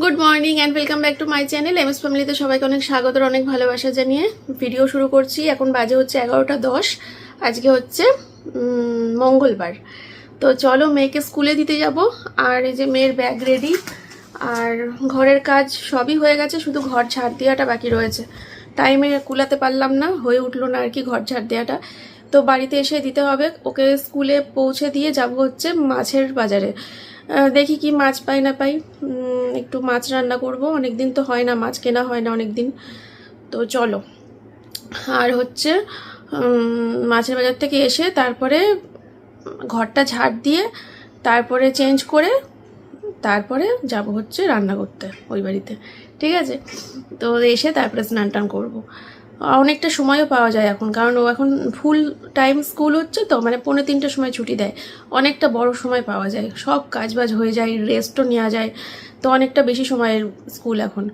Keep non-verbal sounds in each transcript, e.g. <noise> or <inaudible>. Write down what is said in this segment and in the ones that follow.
Good morning and welcome back to my channel MS ফ্যামিলিতে সবাইকে অনেক স্বাগত আর অনেক ভালোবাসা জানিয়ে ভিডিও শুরু করছি। এখন বাজে হচ্ছে এগারোটা দশ। আজকে হচ্ছে মঙ্গলবার। তো চলো মেয়েকে স্কুলে দিতে যাব। আর এই যে মেয়ের ব্যাগ রেডি আর ঘরের কাজ সবই হয়ে গেছে, শুধু ঘর ছাড় দেওয়াটা বাকি রয়েছে। টাইমে কুলাতে পারলাম না, হয়ে উঠল না আর কি ঘর ছাড় দেওয়াটা। তো বাড়িতে এসে দিতে হবে। ওকে স্কুলে পৌঁছে দিয়ে যাব হচ্ছে মাছের বাজারে। দেখি কি মাছ পাই না পাই। একটু মাছ রান্না করব। অনেক দিন তো হয় না, মাছ কেনা হয় না অনেক দিন তো চলো। আর হচ্ছে মাছের বাজার থেকে এসে তারপরে ঘরটা ঝাড় দিয়ে তারপরে চেঞ্জ করে তারপরে যাব হচ্ছে রান্না করতে ওই বাড়িতে। ঠিক আছে? তো এসে তারপরে স্নান টান করব। অনেকটা সময়ও পাওয়া যায় এখন, কারণ ও এখন ফুল টাইম স্কুল হচ্ছে তো মানে পৌনে তিনটের সময় ছুটি দেয়। অনেকটা বড় সময় পাওয়া যায়, সব কাজবাজ হয়ে যায় রেস্টও নেওয়া যায়, তো অনেকটা বেশি সময়ের স্কুল এখন।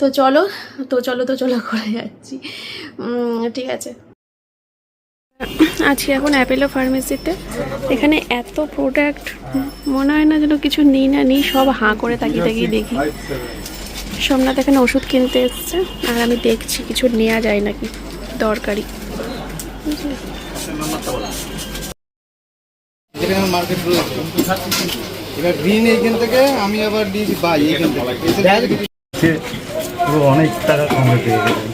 তো চলো তো চলো তো চলো করে যাচ্ছি। ঠিক আছে। আছি এখন অ্যাপেলো ফার্মেসিতে এখানে এত প্রোডাক্ট মনে হয় না যেন কিছু নিই না নিই, সব হাঁ করে তাকিয়ে তাকিয়ে দেখি। সোমনাথ এখানে ওষুধ কিনতে এসছে আর আমি দেখছি কিছু নেওয়া যায় নাকি দরকারি। বুঝলে? মার্কেট এবার গ্রিন এইখান থেকে আমি আবার বাই এইখান থেকে। পুরো অনেক টাকা কমে পেয়ে গেলেন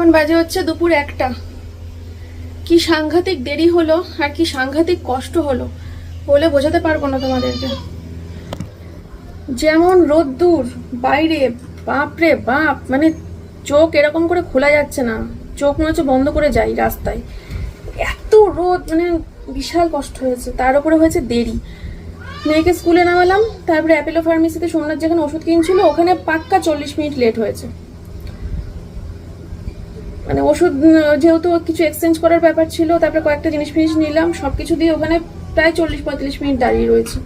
এখন বাজে হচ্ছে দুপুর একটা। কি সাংঘাতিক দেরি হলো আর কি সাংঘাতিক কষ্ট হলো, বলে বোঝাতে পারব না তোমাদেরকে। যেমন রোদ্দুর বাইরে, বাপরে বাপ মানে চোখ এরকম করে খোলা যাচ্ছে না, চোখ মনে হচ্ছে বন্ধ করে যাই রাস্তায়। এত রোদ মানে বিশাল কষ্ট হয়েছে, তার উপরে হয়েছে দেরি। মেয়েকে স্কুলে নামালাম, তারপরে অ্যাপেলো ফার্মেসিতে সোমনাথ যেখানে ওষুধ কিনছিল, ওখানে পাক্কা চল্লিশ মিনিট লেট হয়েছে। মানে ওষুধ যেহেতু কিছু এক্সচেঞ্জ করার ব্যাপার ছিল, তারপরে কয়েকটা জিনিস ফিনিস নিলাম সব কিছু দিয়ে ওখানে প্রায় চল্লিশ পঁয়তাল্লিশ মিনিট দাঁড়িয়ে রয়েছে।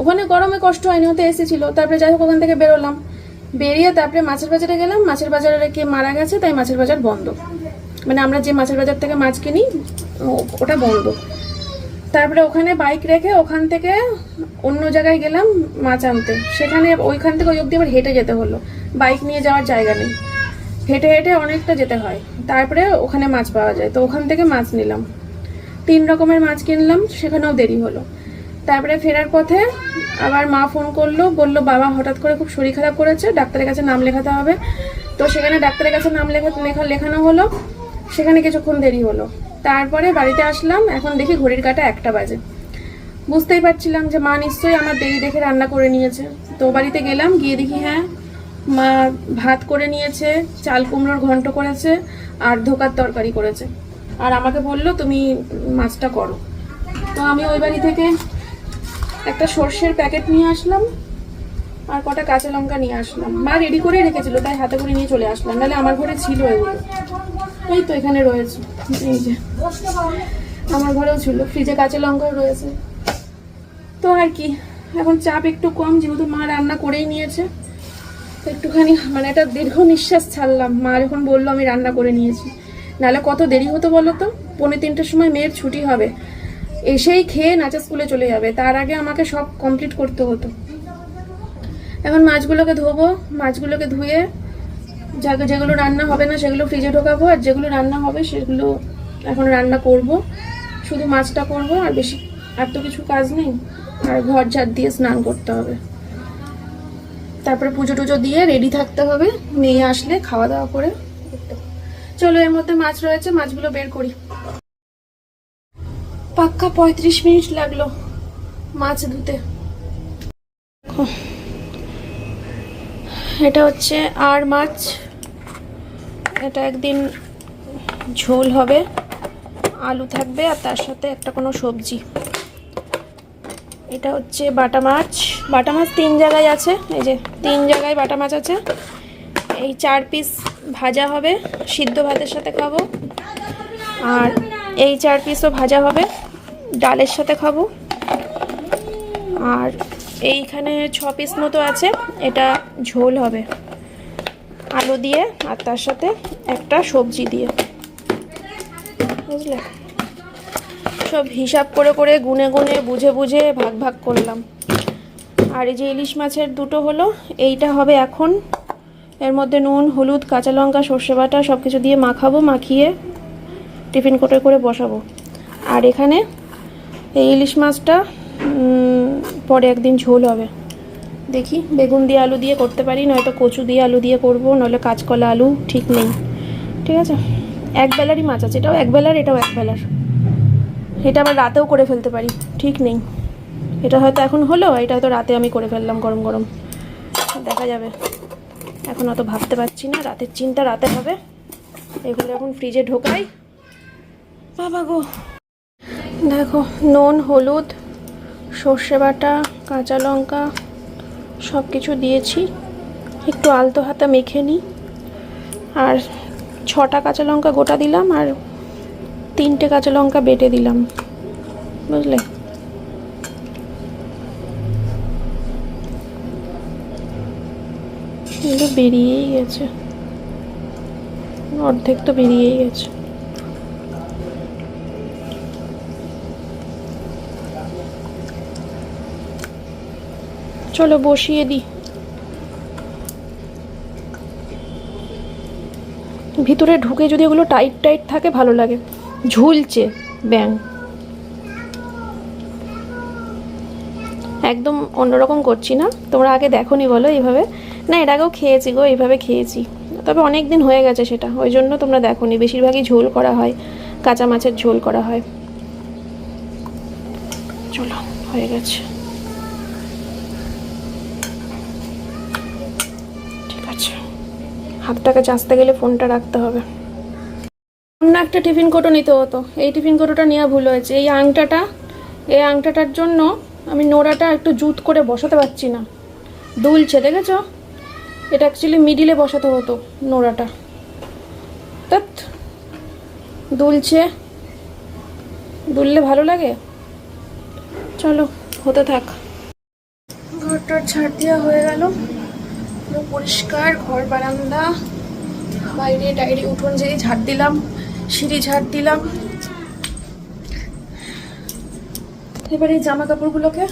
ওখানে গরমে কষ্ট হয়নি হতে এসেছিল তারপরে যাই হোক ওখান থেকে বেরোলাম। বেরিয়ে তারপরে মাছের বাজারে গেলাম, মাছের বাজারে কে মারা গেছে, তাই মাছের বাজার বন্ধ। মানে আমরা যে মাছের বাজার থেকে মাছ কিনি ওটা বন্ধ। তারপরে ওখানে বাইক রেখে ওখান থেকে অন্য জায়গায় গেলাম মাছ আনতে। সেখানে ওইখান থেকে ওই অব্দি আবার হেঁটে যেতে হলো। বাইক নিয়ে যাওয়ার জায়গা নেই। হেঁটে হেঁটে অনেকটা যেতে হয়। তারপরে ওখানে মাছ পাওয়া যায়। তো ওখান থেকে মাছ নিলাম। তিন রকমের মাছ কিনলাম, সেখানেও দেরি হলো। তারপরে ফেরার পথে আবার মা ফোন করল, বলল, বাবা, হঠাৎ করে খুব শরীর খারাপ করেছে, ডাক্তারের কাছে নাম লেখাতে হবে। তো সেখানে ডাক্তারের কাছে নাম লেখা লেখা, লেখানো হলো। সেখানে কিছুক্ষণ দেরি হলো। তারপরে বাড়িতে আসলাম। এখন দেখি ঘড়ির কাটা একটা বাজে। বুঝতেই পারছিলাম যে মা নিশ্চয়ই আমার দেরি দেখে রান্না করে নিয়েছে। তো বাড়িতে গেলাম, গিয়ে দেখি হ্যাঁ মা ভাত করে নিয়েছে, চাল কুমড়োর ঘন্ট করেছে, আর ধোকার তরকারি করেছে। আর আমাকে বলল, তুমি মাছটা করো। তো আমি ওই বাড়ি থেকে একটা সর্ষের প্যাকেট নিয়ে আসলাম, আর কটা কাঁচা লঙ্কা নিয়ে আসলাম। মা রেডি করে রেখেছিল, তাই হাতে করে নিয়ে চলে আসলাম। নাহলে আমার ঘরে ছিল এগুলো। এই তো এখানে রয়েছে। এই যে, আমার ঘরেও ছিল। ফ্রিজে কাঁচা লঙ্কাও রয়েছে। তো আর কি, এখন চাপ একটু কম, যেহেতু মা রান্না করেই নিয়েছে। একটুখানি মানে একটা দীর্ঘ নিঃশ্বাস ছাড়লাম। মা যখন বলল, আমি রান্না করে নিয়েছি। নাহলে কত দেরি হতো বলো তো? পৌনে তিনটের সময় মেয়ের ছুটি হবে। এসেই খেয়ে নাচা স্কুলে চলে যাবে। তার আগে আমাকে সব কমপ্লিট করতে হতো। এখন মাছগুলোকে ধোবো। মাছগুলোকে ধুয়ে যেগুলো রান্না হবে না, সেগুলো ফ্রিজে ঢোকাবো। আর যেগুলো রান্না হবে, সেগুলো এখন রান্না করব। শুধু মাছটা করব, আর বেশি আর তো কিছু কাজ নেই। আর ঘর ঝাড় দিয়ে স্নান করতে হবে। তারপরে পুজো টুজো দিয়ে রেডি থাকতে হবে, মেয়ে আসলে খাওয়া দাওয়া করে। চলো, এর মধ্যে মাছ রয়েছে, মাছগুলো বের করি। পাক্কা পঁয়ত্রিশ মিনিট লাগল মাছ ধুতে। এটা হচ্ছে আর মাছ। এটা একদিন ঝোল হবে, আলু থাকবে, আর তার সাথে একটা কোনো সবজি। এটা হচ্ছে বাটা মাছ। বাটা মাছ তিন জায়গায় আছে। এই যে তিন জায়গায় বাটা মাছ আছে। এই চার পিস ভাজা হবে। সিদ্ধ ভাতের সাথে খাব। আর এই চার পিসও ভাজা হবে। ডালের সাথে খাব। আর এইখানে ছ পিস মতো আছে। এটা ঝোল হবে। আলু দিয়ে আর তার সাথে একটা সবজি দিয়ে। বুঝলে? সব হিসাব করে করে গুনে গুনে বুঝে বুঝে ভাগ ভাগ করলাম। আর এই যে ইলিশ মাছের দুটো হলো, এইটা হবে এখন। এর মধ্যে নুন, হলুদ, কাঁচা লঙ্কা, সর্ষে বাটা সব কিছু দিয়ে মাখাবো, মাখিয়ে টিফিন কোটে করে বসাবো। আর এখানে এই ইলিশ মাছটা পরে একদিন ঝোল হবে। দেখি, বেগুন দিয়ে আলু দিয়ে করতে পারি, নয়তো কচু দিয়ে আলু দিয়ে করব, নইলে কাঁচকলা আলু ঠিক নেই। ঠিক আছে? এক বেলারই মাছ আছে, এটাও এক বেলার এটাও এক বেলার এটা আবার রাতেও করে ফেলতে পারি। ঠিক নেই। এটা হয়তো এখন হলো এটা হয়তো রাতে আমি করে ফেললাম গরম গরম। দেখা যাবে। এখন অত ভাবতে পারছি না। রাতের চিন্তা রাতে হবে। এগুলো এখন ফ্রিজে ঢোকাই। বাবা গো। দেখো, নুন, হলুদ, সর্ষে বাটা, কাঁচা লঙ্কা সব কিছু দিয়েছি। একটু আলতো হাতা মেখে নিই আর ছটা কাঁচা লঙ্কা গোটা দিলাম, আর তিনটে কাঁচা লঙ্কা বেটে দিলাম, বুঝলে? এগুলো বেরিয়েই গেছে। অর্ধেক তো বেরিয়েই গেছে। চলো বসিয়ে দিই ভিতরে ঢুকে যদি ওগুলো টাইট টাইট থাকে, ভালো লাগে। ঝুলছে, ব্যাং। একদম অন্যরকম করছি না। তোমরা আগে দেখো নি বলো এইভাবে। না, এর আগেও খেয়েছি গো, এইভাবে খেয়েছি। তবে অনেক দিন হয়ে গেছে সেটা। ওই জন্য তোমরা দেখোনি। বেশিরভাগই ঝোল করা হয়। কাঁচা মাছের ঝোল করা হয়। চলো, হয়ে গেছে। ঠিক আছে। হাতটাকে চাঁচতে গেলে ফোনটা রাখতে হবে। অন্য একটা টিফিন কোটো নিতে হতো। এই টিফিন কোটোটা নেওয়া ভুল হয়েছে। এই আংটাটা, এই আংটাটার জন্য আমি নোড়াটা একটু জুত করে বসাতে পারছি না। দুলছে, দেখেছ? এটা অ্যাকচুয়ালি মিডিলে বসাতে হতো নোড়াটা। তাত দুলছে। দুললে ভালো লাগে? চলো, হতে থাক। ঘরটার ছাড় দেওয়া হয়ে গেল। পুরো পরিষ্কার, ঘর বারান্দা। বাইরে টাইরে উঠোন যেই ঝাড় দিলাম। সিঁড়ি ঝাড় দিলাম। এবার এই জামা কাপড়গুলোকে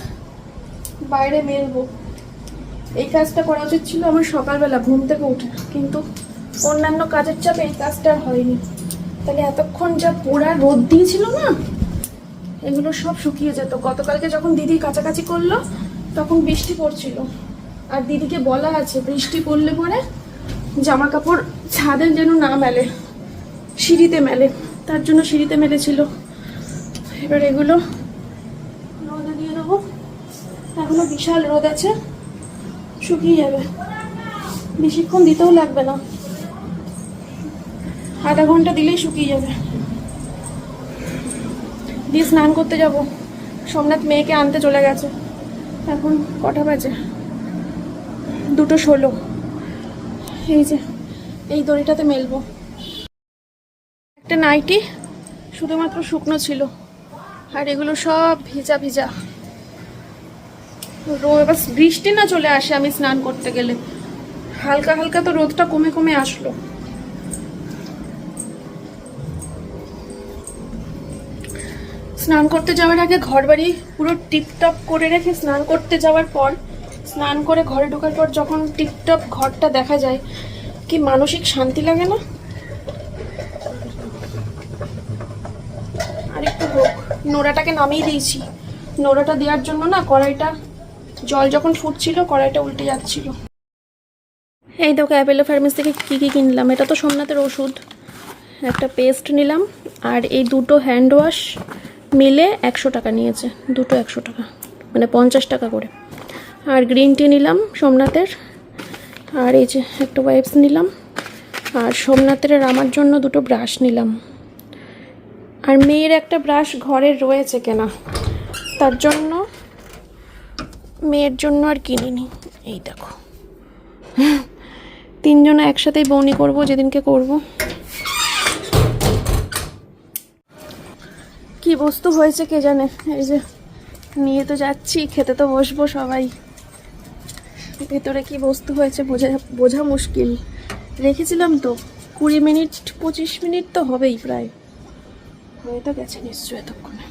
বাইরে মেলবো। এই কাজটা করা উচিত ছিল আমার সকালবেলা, ঘুম থেকে উঠে। কিন্তু অন্যান্য কাজের চাপে এই কাজটা হয়নি। তাহলে এতক্ষণ যা পোড়া রোদ দিয়েছিল না, এগুলো সব শুকিয়ে যেত। গতকালকে যখন দিদি কাছাকাছি করল, তখন বৃষ্টি পড়ছিল। আর দিদিকে বলা আছে, বৃষ্টি পড়লে পরে জামা কাপড় ছাদে যেন না মেলে। সিঁড়িতে মেলে। তার জন্য সিঁড়িতে মেলেছিল। এবার এগুলো রোদে দিয়ে দেবো। এখনও বিশাল রোদ আছে, শুকিয়ে যাবে। বেশিক্ষণ দিতেও লাগবে না। আধা ঘণ্টা দিলেই শুকিয়ে যাবে। দিয়ে স্নান করতে যাব। সোমনাথ মেয়েকে আনতে চলে গেছে। এখন কটা বাজে? দুটো ষোলো। এই যে, এই দড়িটাতে মেলবো। একটা নাইটি, শুধুমাত্র শুকনো ছিল। আর এগুলো সব ভিজা ভিজা। রোদ এবার বৃষ্টি না চলে আসে আমি স্নান করতে গেলে। হালকা হালকা তো রোদটা কমে কমে আসলো। স্নান করতে যাওয়ার আগে ঘর বাড়ি পুরো টিপটপ করে রেখে স্নান করতে যাওয়ার পর, স্নান করে ঘরে ঢোকার পর যখন টিপটপ ঘরটা দেখা যায়, কি মানসিক শান্তি লাগে না? আর একটু হোক, নোড়াটাকে নামিয়ে দিয়েছি। নোড়াটা দেওয়ার জন্য না কড়াইটা, জল যখন ফুটছিল কড়াইটা উল্টে যাচ্ছিল। এই দেখো, অ্যাপেলো ফার্মেস থেকে কী কী কিনলাম? এটা তো সোমনাথের ওষুধ। একটা পেস্ট নিলাম, আর এই দুটো হ্যান্ড ওয়াশ মিলে একশো টাকা নিয়েছে। দুটো একশো টাকা মানে পঞ্চাশ টাকা করে। আর গ্রিন টি নিলাম সোমনাথের, আর এই যে একটা ওয়াইপস নিলাম। আর সোমনাথের আমার জন্য দুটো ব্রাশ নিলাম। আর মেয়ের একটা ব্রাশ ঘরে রয়েছে কেনা। তার জন্য মেয়ের জন্য আর কিনিনি। এই দেখো। তিনজনে একসাথেই বৌনি করব, যেদিনকে করব। কি বস্তু হয়েছে কে জানে? এই যে নিয়ে তো যাচ্ছি, খেতে তো বসবো সবাই। ভেতরে কি বস্তু হয়েছে বোঝা বোঝা মুশকিল। রেখেছিলাম তো, কুড়ি মিনিট, পঁচিশ মিনিট তো হবেই প্রায়। হয়ে তো গেছে নিশ্চয় এতক্ষণে।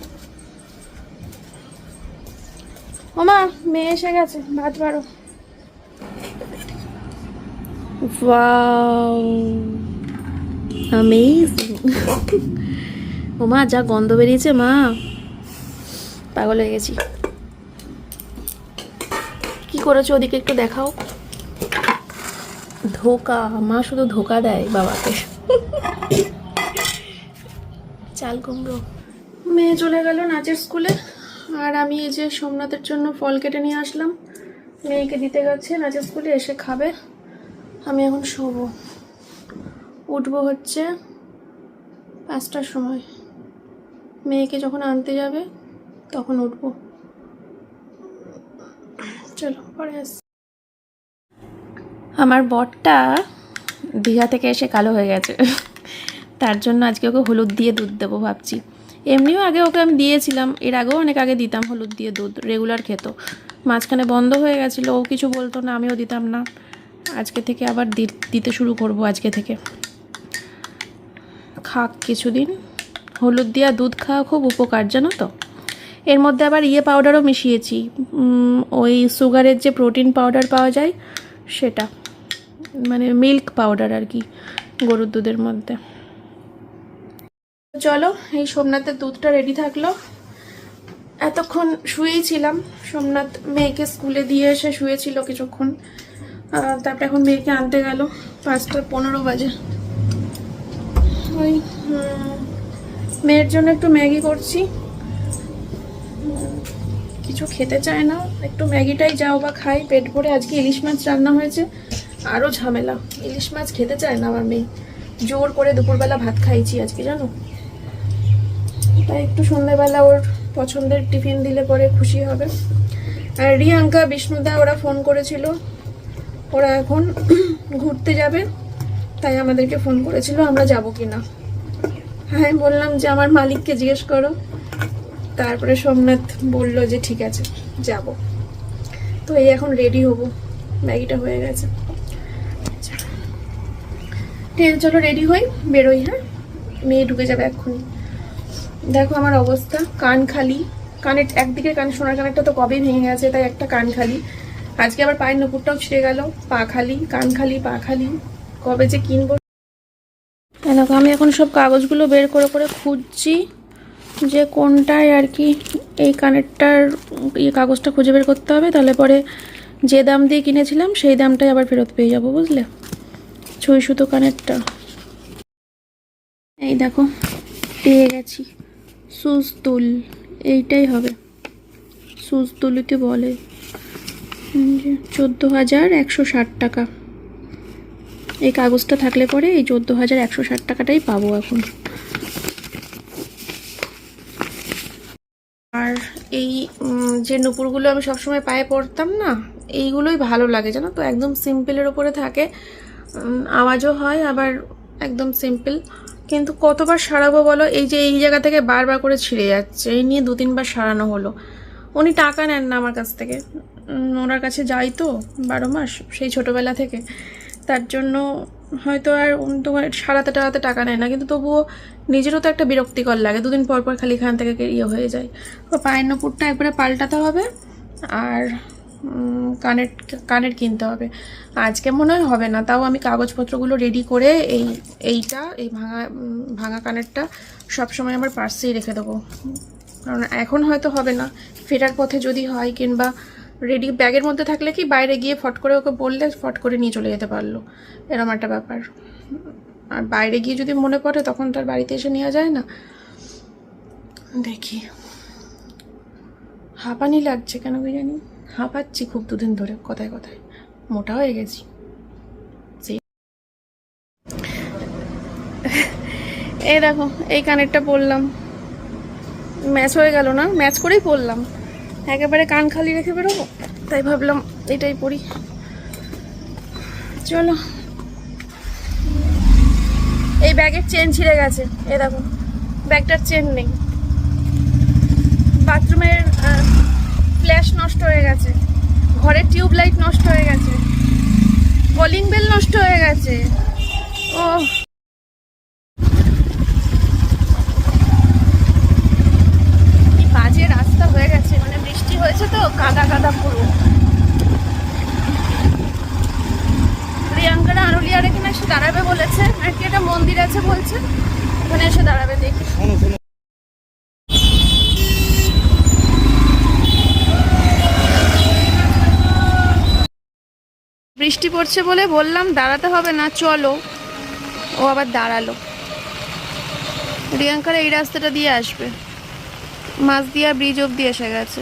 ওমা, মেয়ে এসে গেছে, ভাত বাড়ো। অ্যামেজিং ওমা, যা গন্ধ বেরিয়েছে, মা। পাগল হয়ে গেছি। কি করেছ ওদিকে একটু দেখাও। ধোকা, মা শুধু ধোকা দেয় বাবাকে। চাল কুমড়ো। মেয়ে চলে গেল নাচের স্কুলে। আর আমি এই যে সোমনাথের জন্য ফল কেটে নিয়ে আসলাম। মেয়েকে দিতে গেছে, নাচের স্কুলে এসে খাবে। আমি এখন শোবো। উঠবো হচ্ছে পাঁচটার সময়। মেয়েকে যখন আনতে যাবে, তখন উঠবো। চলো, পরে আসছি। আমার বরটা দীঘা থেকে এসে কালো হয়ে গেছে। তার জন্য আজকে ওকে হলুদ দিয়ে দুধ দেবো ভাবছি। এমনিও আগে ওকে আমি দিয়েছিলাম, এর আগেও অনেক আগে দিতাম হলুদ দিয়ে দুধ রেগুলার খেত। মাঝখানে বন্ধ হয়ে গেছিল, ও কিছু বলতো না, আমিও দিতাম না। আজকে থেকে আবার দিতে শুরু করব আজকে থেকে। খাক কিছুদিন, হলুদ দিয়া দুধ খাওয়া খুব উপকার, জানো তো? এর মধ্যে আবার ইয়ে পাউডারও মিশিয়েছি। ওই সুগারের যে প্রোটিন পাউডার পাওয়া যায়, সেটা। মানে মিল্ক পাউডার আর কি, গরুর দুধের মধ্যে। চলো, এই সোমনাথের দুধটা রেডি থাকল। এতক্ষণ শুয়েই ছিলাম। সোমনাথ মেয়েকে স্কুলে দিয়ে এসে শুয়েছিল কিছুক্ষণ। তারপরে এখন মেয়েকে আনতে গেল পাঁচটা পনেরো বাজে। ওই মেয়ের জন্য একটু ম্যাগি করছি। কিছু খেতে চায় না। একটু ম্যাগিটাই যাও বা খাই। পেট ভরে আজকে ইলিশ মাছ রান্না হয়েছে। আরও ঝামেলা। ইলিশ মাছ খেতে চায় না আমার মেয়ে। জোর করে দুপুরবেলা ভাত খাইছি আজকে, জানো? তাই একটু সন্ধ্যাবেলা ওর পছন্দের টিফিন দিলে পরে খুশি হবে। আর রিয়াঙ্কা, বিষ্ণুদা ওরা ফোন করেছিল। ওরা এখন ঘুরতে যাবে, তাই আমাদেরকে ফোন করেছিল আমরা যাব কি না হ্যাঁ বললাম যে আমার মালিককে জিজ্ঞেস করো। তারপরে সোমনাথ বলল যে ঠিক আছে, যাব। তো এই এখন রেডি হব। ম্যাগিটা হয়ে গেছে। ঠিক আছে চলো রেডি হই, বেরোই হ্যাঁ? মেয়ে ঢুকে যাবে এক্ষুনি। দেখো আমার অবস্থা, কান খালি। কানের, একদিকের কান, সোনার কানেরটা তো কবেই ভেঙে গেছে, তাই একটা কান খালি। আজকে আবার পায়ের নুপুরটাও ছিঁড়ে গেল, পা খালি, কান খালি, পা খালি। কবে যে কিনবো? দেখো, আমি এখন সব কাগজগুলো বের করে করে খুঁজছি, যে কোনটায় আর কি এই কানেরটার এই কাগজটা খুঁজে বের করতে হবে। তাহলে পরে যে দাম দিয়ে কিনেছিলাম, সেই দামটাই আবার ফেরত পেয়ে যাব, বুঝলে? ছুঁই সুতো কানেরটা। এই দেখো, পেয়ে গেছি। সুজতুল, এইটাই হবে। সুজতুলিতে বলে চোদ্দ হাজার একশো ষাট টাকা। এই কাগজটা থাকলে পরে এই চোদ্দ হাজার একশো ষাট টাকাটাই পাবো এখন। আর এই যে নুপুরগুলো আমি সবসময় পায়ে পরতাম না, এইগুলোই ভালো লাগে, জানো তো? একদম সিম্পলের ওপরে থাকে। আওয়াজও হয়, আবার একদম সিম্পল কিন্তু কতবার সারাবো বলো? এই যে এই জায়গা থেকে বারবার করে ছিঁড়ে যাচ্ছে। এই নিয়ে দু তিনবার সারানো হলো। উনি টাকা নেন না আমার কাছ থেকে। ওনার কাছে যাই তো, বারো মাস, সেই ছোটোবেলা থেকে। তার জন্য হয়তো আর উনি তো সারাতে টারাতে টাকা নেয় না। কিন্তু তবুও নিজেরও তো একটা বিরক্তিকর লাগে। দুদিন পর পর খালি এখান থেকে ইয়ে হয়ে যায়। তো পায়ের নুপুরটা একবারে পাল্টাতে হবে। আর কানের কানের কিনতে হবে। আজকে মনে হয় হবে না, তাও আমি কাগজপত্রগুলো রেডি করে এই, এইটা, এই ভাঙা ভাঙা কানেরটা সবসময় আমার পার্সেই রেখে দেবো। কারণ এখন হয়তো হবে না, ফেরার পথে যদি হয় কিংবা রেডি ব্যাগের মধ্যে থাকলে কি বাইরে গিয়ে ফট করে ওকে বললে ফট করে নিয়ে চলে যেতে পারল? এরম একটা ব্যাপার। আর বাইরে গিয়ে যদি মনে পড়ে তখন তার বাড়িতে এসে নেওয়া যায় না। দেখি। হাঁপানি লাগছে কেন কি জানি? হাঁপাচ্ছি খুব দুদিন ধরে, কথায় কথায়। মোটা হয়ে গেছি। এই দেখো, এই কানেরটা পরলাম। ম্যাচ হয়ে গেল না? ম্যাচ করেই পরলাম। একেবারে কান খালি রেখে বেরোবো? তাই ভাবলাম এটাই পড়ি চলো। এই ব্যাগের চেন ছিঁড়ে গেছে। এ দেখো, ব্যাগটার চেন নেই। বাথরুমের ফ্ল্যাশ নষ্ট হয়ে গেছে। ঘরে টিউব লাইট নষ্ট হয়ে গেছে। কলিং বেল নষ্ট হয়ে গেছে। ও বাজে রাস্তা হয়ে গেছে। মানে বৃষ্টি হয়েছে তো, কাদা কাদা পুরো। প্রিয়াঙ্কারা আরুলিয়ারে এখানে এসে দাঁড়াবে বলেছে। আর কি একটা মন্দির আছে বলছে। ওখানে এসে দাঁড়াবে দেখি। বৃষ্টি পড়ছে বলে বললাম, দাঁড়াতে হবে না, চলো। ও আবার দাঁড়াল। রিয়াঙ্কার এই রাস্তাটা দিয়ে আসবে। মাছ দিয়া ব্রিজ অব্দি এসে গেছে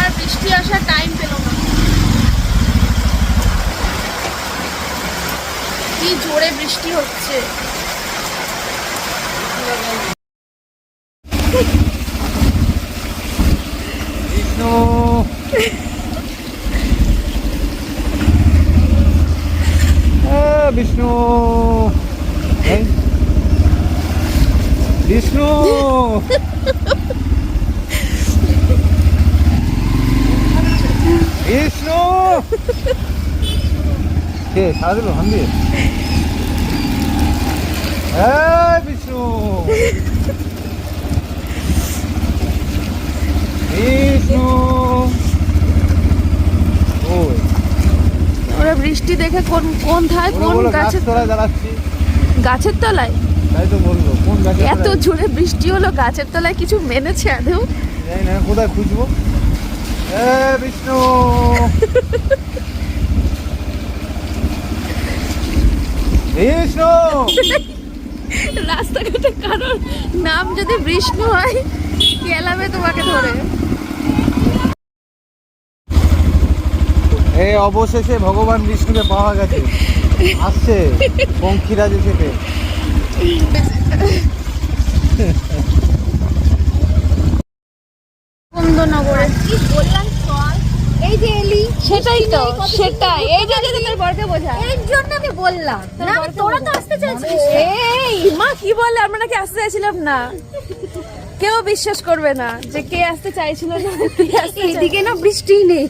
আর বৃষ্টি আসার টাইম পেল না কি জোরে বৃষ্টি হচ্ছে বিষ্ণু আহ, বিষ্ণু এই, বিষ্ণু বিষ্ণু কে? সারা দিল হান দিয়ে বিষ্ণু বিষ্ণু ওরা বৃষ্টি দেখে কোন কোন ধায় কোন গাছের তলায় দাঁড়াচ্ছি। গাছের তলায়? তাই তো বলব কোন গাছের এত জোরে বৃষ্টি হলো গাছের তলায় কিছু মেনেছে আদেও জানি না কোথায় খুঁজবো? এ বিষ্ণু! <laughs> বিষ্ণু! <laughs> রাস্তাঘাটে কারোর নাম যদি বিষ্ণু হয় তোমাকে ধরে? এই অবশেষে ভগবান বিষ্ণুকে পাওয়া গেছে। আসছে পঙ্খিরাজ এসেছে কুন্দনগরে। কি বললাম চল। এই যে এলি সেটাই তো সেটাই। এই যে তোর বরকে বোঝা এর জন্য আমি বললাম। না তোরা তো আসতে চাইছিস এই মা কি বলে? আমরা নাকি আসতে চাইছিলাম না। কেউ বিশ্বাস করবে না যে কে আসতে চাইছিল না এইদিকে না। বৃষ্টি নেই।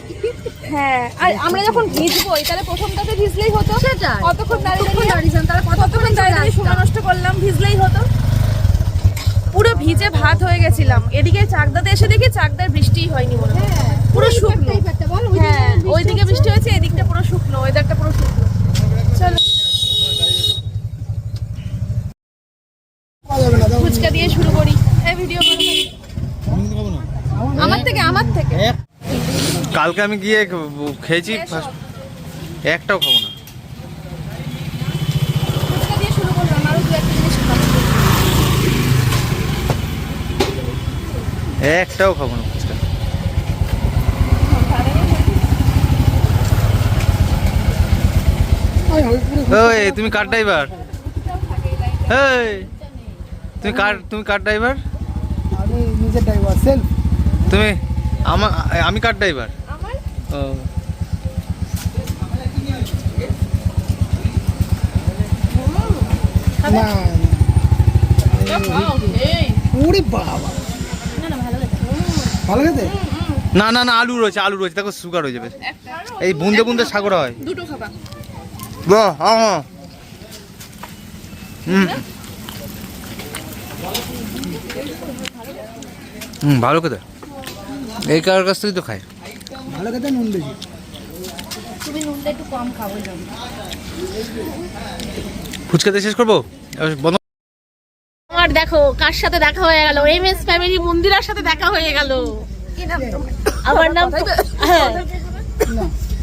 হ্যাঁ আর আমরা যখন ভিজবোই তাহলে প্রথমটাতে ভিজলেই হতো। সেটাই। কতক্ষণ দাঁড়িয়ে তাহলে কতক্ষণ দাঁড়িয়ে দাঁড়িয়ে সময় নষ্ট করলাম ভিজলেই হতো। পুরো ভিজে ভাত হয়ে গেছিলাম। এদিকে চাকদাতে এসে দেখি চাকদার বৃষ্টিই হয়নি মনে হয়। পুরো শুকনো হ্যাঁ ওইদিকে বৃষ্টি হয়েছে এদিকটা পুরো শুকনো ওয়েদারটা পুরো শুকনো। চলো। ফুচকা দিয়ে শুরু করি। এই ভিডিও আমার থেকে আমার থেকে। কালকে আমি গিয়ে খেয়েছি একটাও খাব না। একটাও খাব না ফুচকা ওই তুমি কার ড্রাইভার এই তুমি কার তুমি কার ড্রাইভার আমি নিজের ড্রাইভার সেলফ তুমি আমার আমি কার ড্রাইভার ও। না ওরে বাবা। ভালো খেতে? না না না আলু রয়েছে আলু রয়েছে দেখো সুগার হয়ে যাবে। এই বুন্দে বুন্দে সাগর হয়। দুটো খাবা। হুম। হুম ভালো খেতে। এই কারোর কাছ থেকেই তো খায়? ভালো খেতে নুন বেশি। তুমি নুনটা একটু কম খাব ফুচকাতে শেষ করব? বন্ধ আমার দেখো কার সাথে দেখা হয়ে গেল? এম এস ফ্যামিলি মন্দিরার সাথে দেখা হয়ে গেল। আমার নাম তো- হ্যাঁ।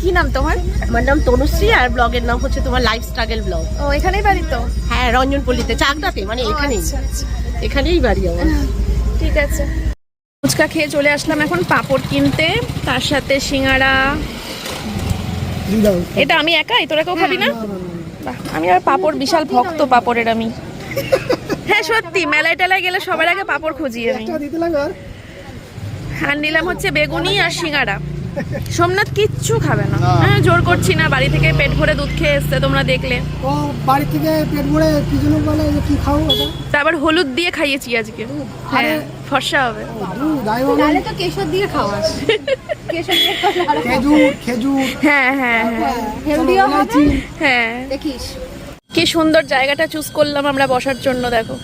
কি নাম তোমার? আমার নাম তনুশ্রী আর ব্লগের নাম হচ্ছে তোমার লাইফ স্ট্রাগল ব্লগ। ও এখানেই বাড়ি তো? হ্যাঁ রঞ্জনপল্লিতে চাকদাতে মানে এখানেই। আচ্ছা, আচ্ছা। এখানেই বাড়ি আমার। ঠিক আছে। ফুচকা খেয়ে চলে আসলাম এখন পাপড় কিনতে তার সাথে সিঙ্গারা। এটা আমি একাই? তোরা কেউ খাবি না? আমি আর পাপড় বিশাল ভক্ত পাপড়ের আমি। হ্যাঁ সত্যি মেলায় টেলায় গেলে সবার আগে পাপড় খুঁজি আমি। আর নিলাম হচ্ছে বেগুনি আর সিঙ্গারা। সোমনাথ কিচ্ছু খাবে না। হ্যাঁ জোর করছি না বাড়ি থেকে পেট ভরে দুধ খেয়ে এসছে তোমরা দেখলে। ও বাড়ি থেকে পেট ভরে কি জন্য বলে যে কি খাও ওটা? তারপর হলুদ দিয়ে খাইয়েছি আজকে। হ্যাঁ ফর্সা হবে। তাহলে তো কেশর দিয়ে খাওয়াস <laughs> কেশর দিয়ে খেজুর খেজুর। হ্যাঁ হ্যাঁ হ্যাঁ। হেলদিও হবে? হ্যাঁ। দেখিস। কি সুন্দর জায়গাটা চুজ করলাম আমরা বসার জন্য দেখো।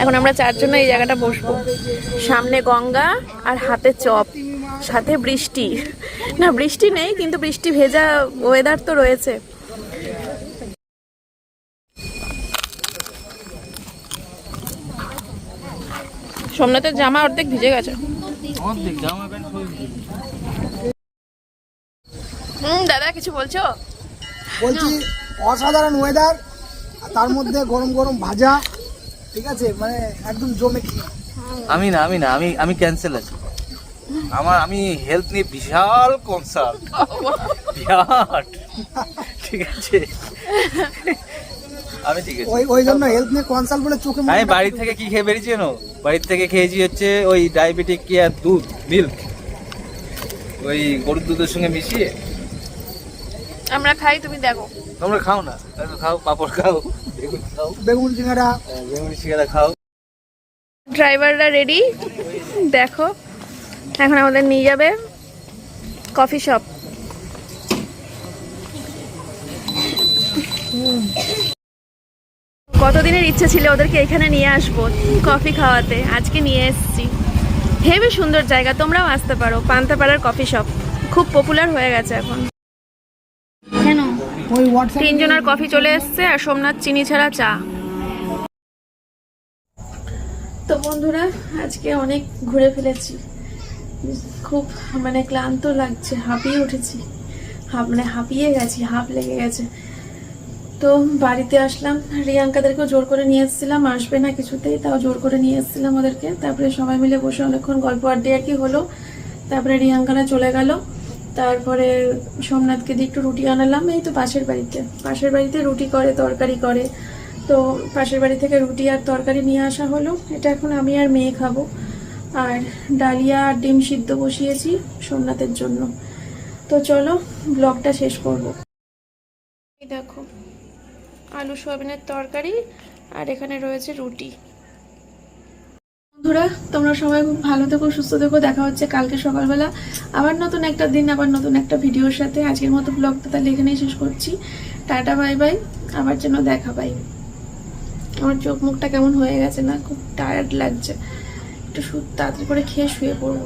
এখন আমরা চারজন এই জায়গাটা বসবো। সামনে গঙ্গা আর হাতে চপ। সাথে বৃষ্টি। না বৃষ্টি নেই কিন্তু বৃষ্টি ভেজা ওয়েদার তো রয়েছে। সোমনাথের জামা অর্ধেক ভিজে গেছে। অর্ধেক জামা প্যান্ট হুম দাদা কিছু বলছো? বলছি অসাধারণ ওয়েদার তার মধ্যে গরম গরম ভাজা ঠিক আছে? মানে একদম জমে আমি না আমি না আমি আমি ক্যান্সেল আছি। আমার আমি হেলথ নিয়ে বিশাল কনসার্ন বিরাট। ঠিক আছে? আমি ঠিক আছে। ওই ওই জন্য হেলথ নিয়ে কনসাল্ট বলে চোখে আমি বাড়ি থেকে কি খেয়ে বেরিয়েছি জানো? বাড়ির থেকে খেয়েছি হচ্ছে ওই ডায়াবেটিক কেয়ার দুধ মিল্ক ওই গরুর দুধের সঙ্গে মিশিয়ে। আমরা খাই তুমি দেখো। তোমরা খাও না। খাও পাপড় খাও বেগুন খাও। বেগুন সিঙ্গারা। বেগুন শিকারা খাও। ড্রাইভাররা রেডি দেখো। এখন আমাদের নিয়ে যাবে কফি শপ। কতদিনের ইচ্ছে ছিল ওদেরকে এখানে নিয়ে আসব কফি খাওয়াতে? আজকে নিয়ে এসেছি। হেবি সুন্দর জায়গা তোমরাও আসতে পারো। পান্তাপাড়ার কফি শপ। খুব পপুলার হয়ে গেছে এখন। কেন? ওই হোয়াটসঅ্যাপ তিনজনের কফি চলে এসছে আর সোমনাথ চিনি ছাড়া চা। তো বন্ধুরা আজকে অনেক ঘুরে ফেলেছি খুব মানে ক্লান্ত লাগছে, হাঁপিয়ে উঠেছি। হাঁপ মানে হাঁপিয়ে গেছি, হাঁপ লেগে গেছে। তো বাড়িতে আসলাম, রিয়াঙ্কাদেরকেও জোর করে নিয়ে এসেছিলাম, আসবে না কিছুতেই, তাও জোর করে নিয়ে এসেছিলাম ওদেরকে। তারপরে সবাই মিলে বসে অনেকক্ষণ গল্প আড্ডে আর কি হলো। তারপরে রিয়াঙ্কারা চলে গেল। তারপরে সোমনাথকে দিয়ে একটু রুটি আনালাম, এই তো পাশের বাড়িতে। পাশের বাড়িতে রুটি করে, তরকারি করে। তো পাশের বাড়ি থেকে রুটি আর তরকারি নিয়ে আসা হলো। এটা এখন আমি আর মেয়ে খাব। আর ডালিয়া আর ডিম সিদ্ধ বসিয়েছি সোমনাথের জন্য। তো চলো, ব্লগটা শেষ করব। দেখো, আলু সয়াবিনের তরকারি আর এখানে রয়েছে রুটি। বন্ধুরা, তোমরা সবাই খুব ভালো থেকো, সুস্থ থেকো, দেখা হচ্ছে কালকে সকালবেলা। আবার নতুন একটা দিন, আবার নতুন একটা ভিডিওর সাথে। আজকের মতো ব্লগটা তাহলে এখানেই শেষ করছি। Tata, bye bye. আবার যেন দেখা পাই। আমার চোখ মুখটা কেমন হয়ে গেছে না, খুব টায়ার্ড লাগছে। একটু তাড়াতাড়ি করে খেয়ে শুয়ে পড়ব।